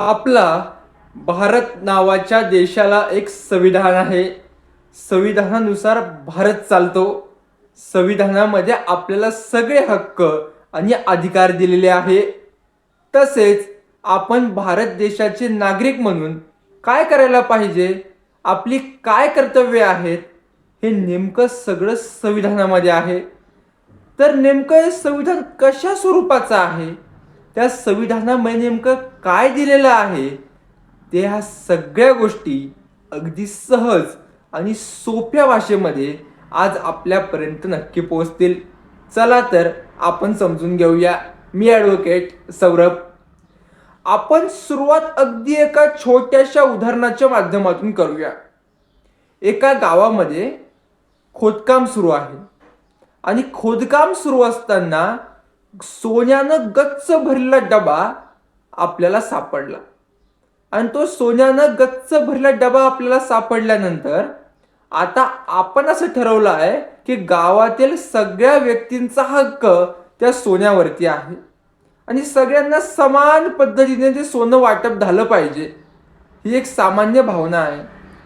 आपला भारत नावाच्या देशाला एक संविधान आहे. संविधानानुसार भारत चालतो. संविधानामध्ये आपल्याला सगळे हक्क आणि अधिकार दिलेले आहे. तसेच आपण भारत देशाचे नागरिक म्हणून काय करायला पाहिजे? आपली काय कर्तव्ये आहेत? हे नेमकं सगळं संविधानामध्ये आहे. तर नेमकं हे संविधान कशा स्वरूपाचं आहे? त्या संविधानामध्ये नेमकं काय दिलेलं आहे ते ह्या सगळ्या गोष्टी अगदी सहज आणि सोप्या भाषेमध्ये आज आपल्यापर्यंत नक्की पोहोचतील. चला तर आपण समजून घेऊया. मी ॲडव्होकेट सौरभ. आपण सुरुवात अगदी एका छोट्याशा उदाहरणाच्या माध्यमातून करूया. एका गावामध्ये खोदकाम सुरू आहे. आणि खोदकाम सुरू असताना सोन्यानं गच्च भरलेला डबा आपल्याला सापडला. आणि तो सोन्यानं गच्च भरलेला डबा आपल्याला सापडल्यानंतर आता आपण असं ठरवलं आहे की गावातील सगळ्या व्यक्तींचा हक्क त्या सोन्यावरती आहे. आणि सगळ्यांना समान पद्धतीने ते सोनं वाटप झालं पाहिजे. ही एक सामान्य भावना आहे.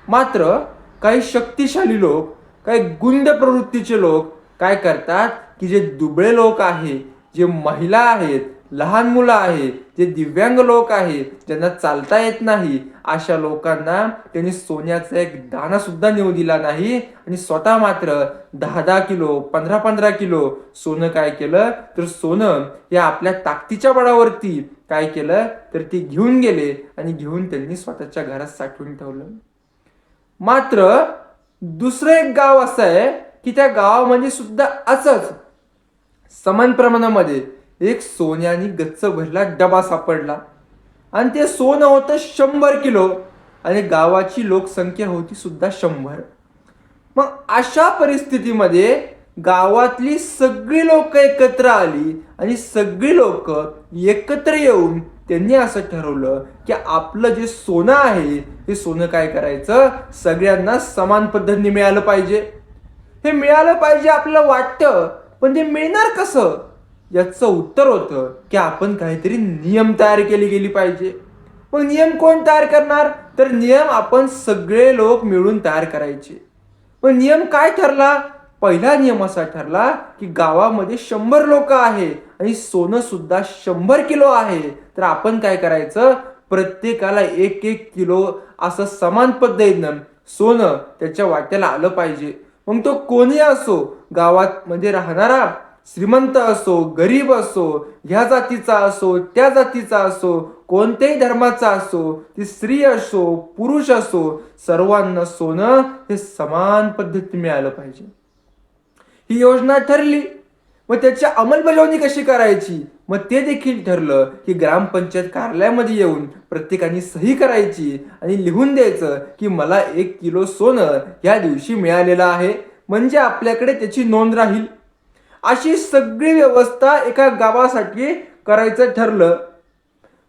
मात्र काही शक्तिशाली लोक काही गुंड प्रवृत्तीचे लोक काय करतात की जे दुबळे लोक आहे जे महिला आहेत लहान मुलं आहेत जे दिव्यांग लोक आहेत ज्यांना चालता येत नाही. अशा लोकांना त्यांनी सोन्याचा एक दाना सुद्धा नेऊ दिला नाही. आणि स्वतः मात्र दहा दहा किलो पंधरा पंधरा किलो सोनं काय केलं? तर सोनं या आपल्या ताकदीच्या बळावरती काय केलं? तर ते घेऊन गेले आणि घेऊन त्यांनी स्वतःच्या घरात साठवून ठेवलं. मात्र दुसरं एक गाव असं आहे की त्या गावामध्ये सुद्धा असंच समान प्रमाणामध्ये एक सोन्याने गच्च भरला डबा सापडला. आणि ते सोनं होतं शंभर किलो आणि गावाची लोकसंख्या होती सुद्धा शंभर. मग अशा परिस्थितीमध्ये गावातली सगळी लोक एकत्र आली आणि सगळी लोक एकत्र येऊन त्यांनी असं ठरवलं की आपलं जे सोनं आहे हे सोनं काय करायचं? सगळ्यांना समान पद्धतीने मिळालं पाहिजे. हे मिळालं पाहिजे आपल्याला वाटतं पण ते मिळणार कसं? याचं उत्तर होतं की आपण काहीतरी नियम तयार केली गेली पाहिजे. मग नियम कोण तयार करणार? तर नियम आपण सगळे लोक मिळून तयार करायचे. पण नियम काय ठरला? पहिला नियम असा ठरला की गावामध्ये शंभर लोक आहे आणि सोनं सुद्धा शंभर किलो आहे. तर आपण काय करायचं? प्रत्येकाला एक एक किलो असं समान पद्धतीनं सोनं त्याच्या वाट्याला आलं पाहिजे. मग तो कोणी असो गावात मध्ये राहणारा श्रीमंत असो गरीब असो ह्या जातीचा असो त्या जातीचा असो कोणत्याही धर्माचा असो ती स्त्री असो पुरुष असो सर्वांना सोनं हे समान पद्धतीने मिळालं पाहिजे. ही योजना ठरली. मग त्याची अंमलबजावणी कशी करायची? मग ते देखील ठरलं की ग्रामपंचायत कार्यालयामध्ये येऊन प्रत्येकाने सही करायची आणि लिहून द्यायचं की मला एक किलो सोनं या दिवशी मिळालेलं आहे. म्हणजे आपल्याकडे त्याची नोंद राहील. अशी सगळी व्यवस्था एका गावासाठी करायचं ठरलं.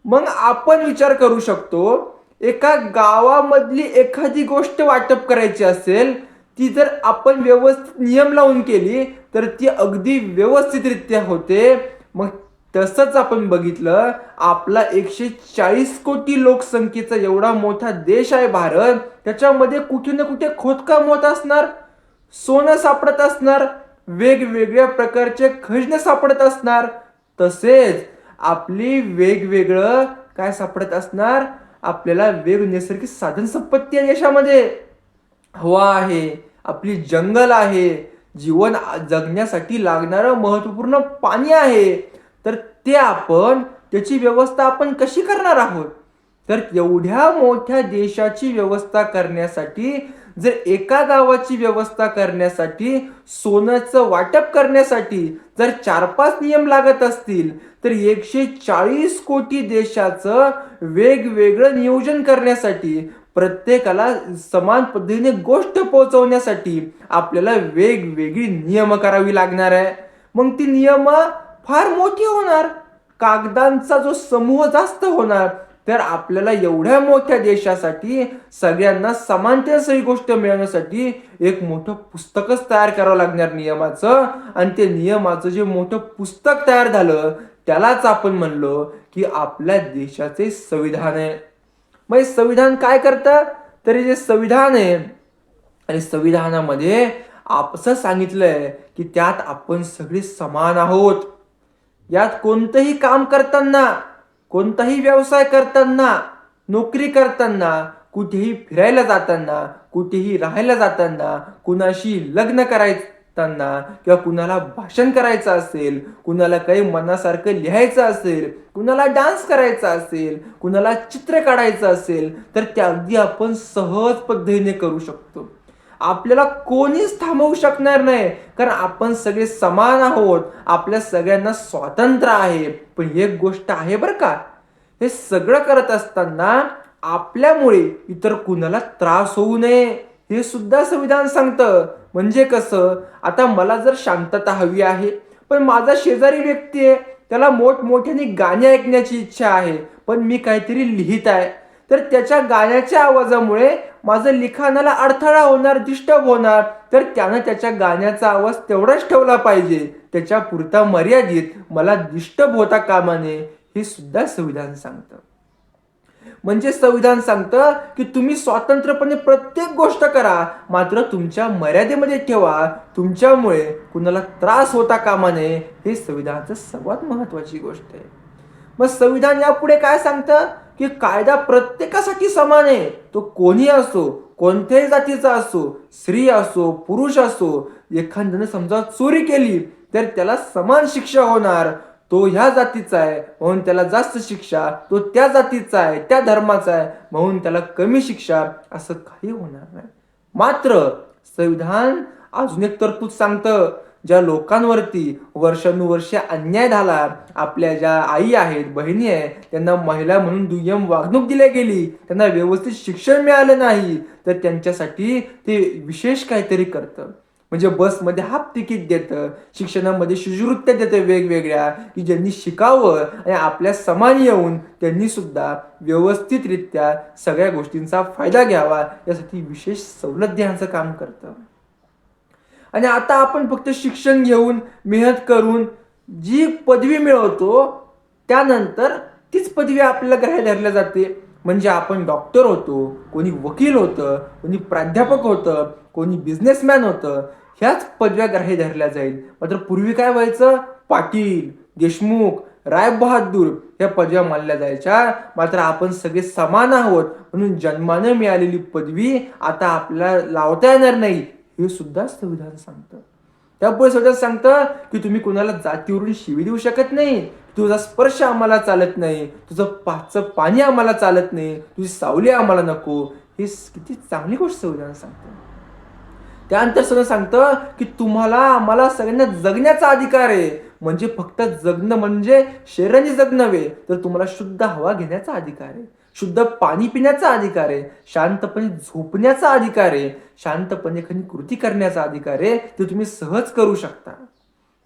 मग आपण विचार करू शकतो एका गावामधली एखादी गोष्ट वाटप करायची असेल ती जर आपण व्यवस्थित नियम लावून केली तर ती अगदी व्यवस्थितरित्या होते. मग तसंच आपण बघितलं आपला एकशे चाळीस कोटी लोकसंख्येचा एवढा मोठा देश आहे भारत त्याच्यामध्ये कुठे ना कुठे खोदकाम होत असणार सोनं सापडत असणार वेगवेगळ्या प्रकारचे खजिने सापडत असणार. तसेच आपली वेगवेगळं काय सापडत असणार आपल्याला वेग नैसर्गिक साधन संपत्ती आहे देशामध्ये. हवा आहे आपली जंगल आहे जीवन जगण्यासाठी लागणारं महत्त्वपूर्ण पाणी आहे तर ते आपण त्याची व्यवस्था आपण कशी करणार आहोत? तर एवढ्या मोठ्या देशाची व्यवस्था करण्यासाठी जर एका गावाची व्यवस्था करण्यासाठी सोन्याचं वाटप करण्यासाठी जर चार पाच नियम लागत असतील तर एकशे चाळीस कोटी देशाचं वेगवेगळं नियोजन करण्यासाठी प्रत्येकाला समान पद्धतीने गोष्ट पोहोचवण्यासाठी आपल्याला वेगवेगळी नियम करावी लागणार आहे. मग ती नियम फार मोठी होणार. कागदांचा जो समूह जास्त होणार तर आपल्याला एवढ्या मोठ्या देशासाठी सगळ्यांना समानतेची ही गोष्ट मिळवण्यासाठी एक मोठं पुस्तकच तयार करावं लागणार नियमाचं. आणि ते नियमाचं जे मोठं पुस्तक तयार झालं त्यालाच आपण म्हणलो की आपल्या देशाचे संविधान आहे. मग संविधान काय करतं? तरी जे संविधान आहे आणि संविधानामध्ये आपसं सांगितलंय की त्यात आपण सगळे समान आहोत. यात कोणतंही काम करताना कोणताही व्यवसाय करताना नोकरी करताना कुठेही फिरायला जाताना कुठेही राहायला जाताना कुणाशी लग्न करायचं असताना किंवा कुणाला भाषण करायचं असेल कुणाला काही मनासारखं लिहायचं असेल कुणाला डान्स करायचा असेल कुणाला चित्र काढायचं असेल तर ते अगदी आपण सहज पद्धतीने करू शकतो. आपल्याला कोणीच थांबवू शकणार नाही कारण आपण सगळे समान आहोत आपल्या सगळ्यांना स्वातंत्र्य आहे. पण एक गोष्ट आहे बरं का? हे सगळं करत असताना आपल्यामुळे इतर कुणाला त्रास होऊ नये हे सुद्धा संविधान सांगतं. म्हणजे कसं? आता मला जर शांतता हवी आहे पण माझा शेजारी व्यक्ती आहे त्याला मोठमोठ्याने गाणी ऐकण्याची इच्छा आहे पण मी काहीतरी लिहित आहे तर त्याच्या गाण्याच्या आवाजामुळे माझं लिखाणाला अडथळा होणार डिस्टर्ब होणार. तर त्यानं त्याच्या गाण्याचा आवाज तेवढाच ठेवला पाहिजे. त्याच्या पुरता मर्यादित मला डिस्टर्ब होता कामाने हे सुद्धा संविधान सांगतं. म्हणजे संविधान सांगतं की तुम्ही स्वतंत्रपणे प्रत्येक गोष्ट करा मात्र तुमच्या मर्यादेमध्ये ठेवा. तुमच्यामुळे कुणाला त्रास होता कामा नये हे संविधानाचं सर्वात महत्वाची गोष्ट आहे. मग संविधान यापुढे काय सांगतं? की कायदा प्रत्येकासाठी समान आहे. तो कोणी असो कोणत्याही जातीचा असो स्त्री असो पुरुष असो एखाद्यानं समजा चोरी केली तर त्याला समान शिक्षा होणार. तो ह्या जातीचा आहे म्हणून त्याला जास्त शिक्षा. तो त्या जातीचा आहे त्या धर्माचा आहे म्हणून त्याला कमी शिक्षा. असं काही होणार नाही. मात्र संविधान अजून एक तरतूद सांगतं ज्या लोकांवरती वर्षानुवर्षे अन्याय झाला आपल्या ज्या आई आहेत बहिणी आहेत त्यांना महिला म्हणून दुय्यम वागणूक दिली गेली त्यांना व्यवस्थित शिक्षण मिळालं नाही तर त्यांच्यासाठी ते विशेष काहीतरी करतं. म्हणजे बसमध्ये हाफ तिकीट देतं शिक्षणामध्ये शिष्यवृत्त्या देतं वेगवेगळ्या की ज्यांनी शिकावं आणि आपल्या समान येऊन त्यांनी सुद्धा व्यवस्थितरित्या सगळ्या गोष्टींचा फायदा घ्यावा यासाठी विशेष सवलत देण्याचं काम करतं. आणि आता आपण फक्त शिक्षण घेऊन मेहनत करून जी पदवी मिळवतो त्यानंतर तीच पदवी आपल्याला ग्राह्य धरल्या जाते. म्हणजे आपण डॉक्टर होतो कोणी वकील होतं कोणी प्राध्यापक होतं कोणी बिझनेसमॅन होतं ह्याच पदव्या ग्राह्य धरल्या जाईल. मात्र पूर्वी काय व्हायचं? पाटील देशमुख रायबहादूर या पदव्या मानल्या जायच्या. मात्र आपण सगळे समान आहोत. म्हणून जन्मानं मिळालेली पदवी आता आपल्याला लावता येणार नाही. हे सुद्धा संविधान सांगतं. त्यापुढे संविधान सांगतं की तुम्ही कोणाला जातीवरून शिवी देऊ शकत नाही. तुझा स्पर्श आम्हाला चालत नाही. तुझं पाचचं पाणी आम्हाला चालत नाही. तुझी सावली आम्हाला नको. ही किती चांगली गोष्ट संविधान सांगतं. त्यानंतर सगळं सांगतं की तुम्हाला आम्हाला सगळ्यांना जगण्याचा अधिकार आहे. म्हणजे फक्त जगणं म्हणजे शरीराने जगणं नव्हे तर तुम्हाला शुद्ध हवा घेण्याचा अधिकार आहे. शुद्ध पाणी पिण्याचा अधिकार आहे. शांतपणे झोपण्याचा अधिकार आहे. शांतपणे एखादी कृती करण्याचा अधिकार आहे. ते तुम्ही सहज करू शकता.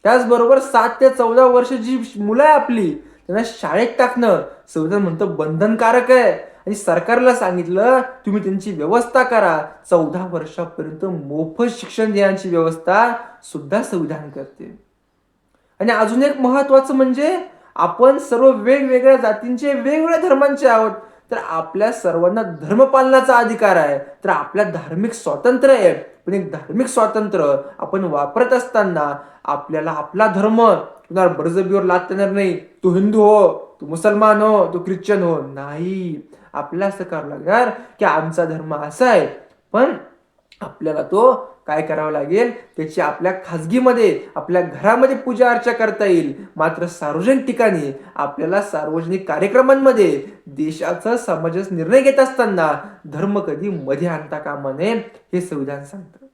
त्याचबरोबर सात ते चौदा वर्ष जी मुलं आहे आपली त्यांना शाळेत टाकणं. संविधान म्हणतं बंधनकारक आहे. आणि सरकारला सांगितलं तुम्ही त्यांची व्यवस्था करा. चौदा वर्षापर्यंत मोफत शिक्षण देण्याची व्यवस्था सुद्धा संविधान करते. आणि अजून एक महत्वाचं म्हणजे आपण सर्व वेगवेगळ्या जातींचे वेगवेगळ्या धर्मांचे आहोत. तर आपल्या सर्वांना धर्मपालनाचा अधिकार आहे. तर आपल्या धार्मिक स्वातंत्र्य आहे. पण एक धार्मिक स्वातंत्र्य आपण वापरत असताना आपल्याला आपला धर्म कुणाला बळजबीवर लादता येणार नाही. तू हिंदू हो. तू मुसलमान हो तू ख्रिश्चन हो. नाही आपल्याला असं करावं लागणार की आमचा धर्म असा आहे पण आपल्याला तो काय करावं लागेल? त्याची आपल्या खाजगीमध्ये आपल्या घरामध्ये पूजा अर्चा करता येईल. मात्र सार्वजनिक ठिकाणी आपल्याला सार्वजनिक कार्यक्रमांमध्ये देशाचा समाजाचा निर्णय घेत असताना धर्म कधी मध्ये आणता कामा नये हे संविधान सांगतं.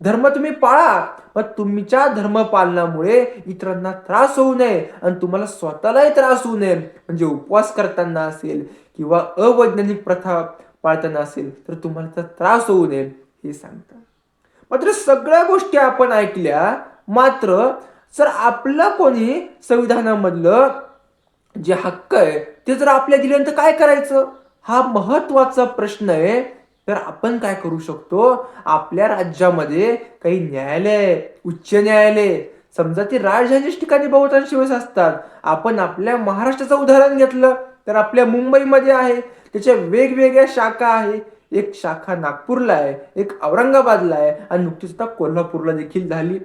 धर्म तुम्ही पाळा पण तुमच्या धर्मपालनामुळे इतरांना त्रास होऊ नये आणि तुम्हाला स्वतःलाही त्रास होऊ नये. म्हणजे उपवास करताना असेल किंवा अवैज्ञानिक प्रथा पाळताना असेल तर तुम्हाला तर त्रास होऊ नये हे सांगतात. मात्र सगळ्या गोष्टी आपण ऐकल्या मात्र जर आपलं कोणी संविधानामधलं जे हक्क आहे ते जर आपल्या दिल्यानंतर काय करायचं? हा महत्त्वाचा प्रश्न आहे. तर आपण काय करू शकतो? आपल्या राज्यामध्ये काही न्यायालय उच्च न्यायालय समजा ते राजधानीच्या ठिकाणी बहुतांश वेळेस असतात. आपण आपल्या महाराष्ट्राचं उदाहरण घेतलं तर आपल्या मुंबईमध्ये आहे. त्याच्या वेगवेगळ्या शाखा आहे. एक शाखा नागपूरला आहे एक औरंगाबादला आहे आणि नुकतीच आता कोल्हापूरला देखील झाली.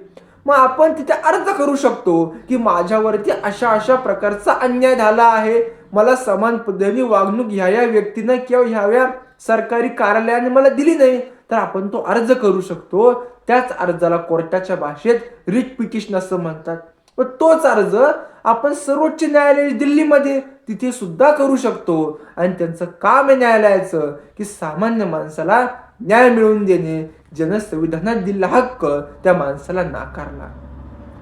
मग आपण तिथे अर्ज करू शकतो की माझ्यावरती अशा अशा प्रकारचा अन्याय झाला आहे. मला समान पद्धतीने वागणूक ह्या या व्यक्तीनं किंवा ह्याव्या सरकारी कार्यालयाने मला दिली नाही तर आपण तो अर्ज करू शकतो. त्याच अर्जाला कोर्टाच्या भाषेत रिट पिटिशन असं म्हणतात. व तोच अर्ज आपण सर्वोच्च न्यायालय दिल्लीमध्ये तिथे सुद्धा करू शकतो. आणि त्यांचं काम आहे न्यायालयाचं की सामान्य माणसाला न्याय मिळवून देणे. ज्यानं संविधानात दिलेला हक्क त्या माणसाला नाकारला.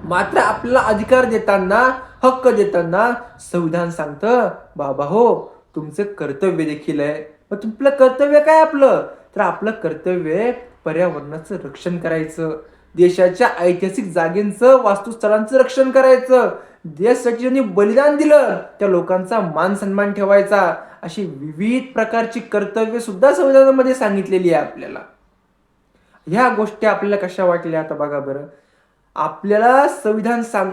मात्र आपल्याला अधिकार देताना हक्क देताना संविधान सांगतं बाबा हो तुमचं कर्तव्य देखील आहे. मग तुमचं कर्तव्य काय आपलं? तर आपलं कर्तव्य पर्यावरणाचं रक्षण करायचं. देशाच्या ऐतिहासिक जागेंचं वास्तुस्थळांचं रक्षण करायचं. देशासाठी ज्यांनी बलिदान दिलं त्या लोकांचा मान सन्मान ठेवायचा. अशी विविध प्रकारची कर्तव्य सुद्धा संविधानामध्ये सांगितलेली आहे आपल्याला. ह्या गोष्टी आपल्याला कशा वाटल्या? आता बघा बरं. आपल्याला संविधान सांग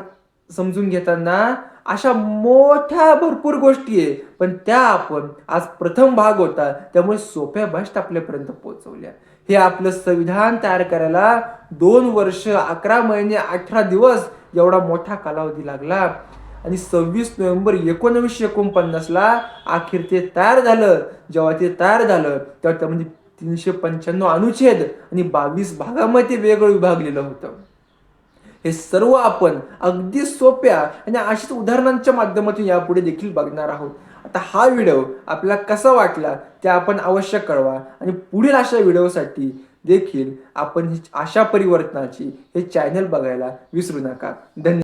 समजून घेताना अशा मोठ्या भरपूर गोष्टी आहे. पण त्या आपण आज प्रथम भाग होता. त्यामुळे सोप्या भाषेत आपल्यापर्यंत पोहोचवल्या. हे आपलं संविधान तयार करायला दोन वर्ष अकरा महिने अठरा दिवस एवढा मोठा कालावधी लागला. आणि सव्वीस नोव्हेंबर एकोणवीसशे एकोणपन्नासला अखेर ते तयार झालं. जेव्हा ते तयार झालं तेव्हा त्यामध्ये तीनशे पंच्याण्णव अनुच्छेद आणि बावीस भागामध्ये वेगळं विभागलेलं होतं. हे सर्व आपण अगदी सोप्या आणि अशाच उदाहरणांच्या माध्यमातून यापुढे देखील बघणार आहोत. आता हा व्हिडिओ आपल्याला कसा वाटला ते आपण अवश्य कळवा आणि पुढील अशा व्हिडिओसाठी देखील आपण अशा आशा परिवर्तनाची हे चॅनल बघायला विसरू नका. धन्यवाद.